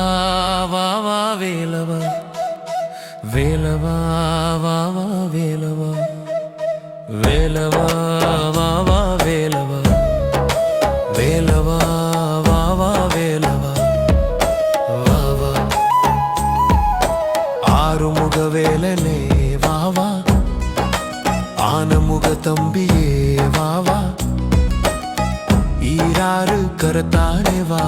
வா வா வேலவா. வேலவா வா வா வேலவா. வேலவா வா வா வேலவா. வேலவா வா வா வேலவா. வா வா. ஆறுமுக வேலனே வா வா. ஆனமுக தம்பியே வா ஈராறு கரத்தானே வா.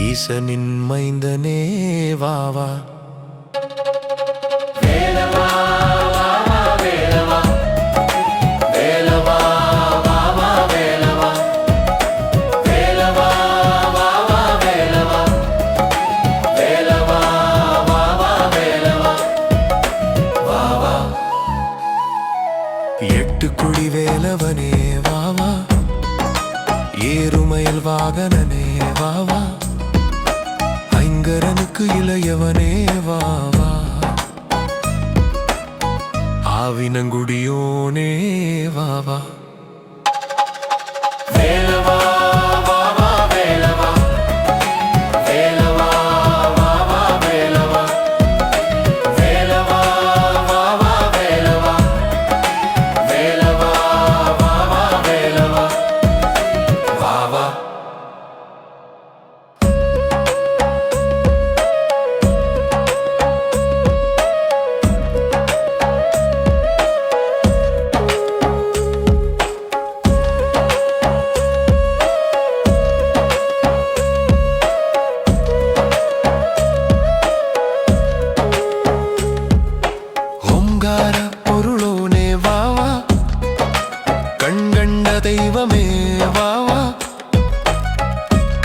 ஈசனின் மைந்தனே வாவா எட்டு குடி வேலவனே வாவா ஏறுமையில் வாகனனே வாவா வேலவா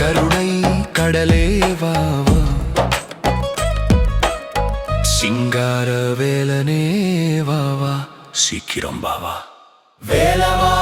கருணை கடலே வா சிங்கார வேலனே வா சீக்கிரம் பாவா வேலவா.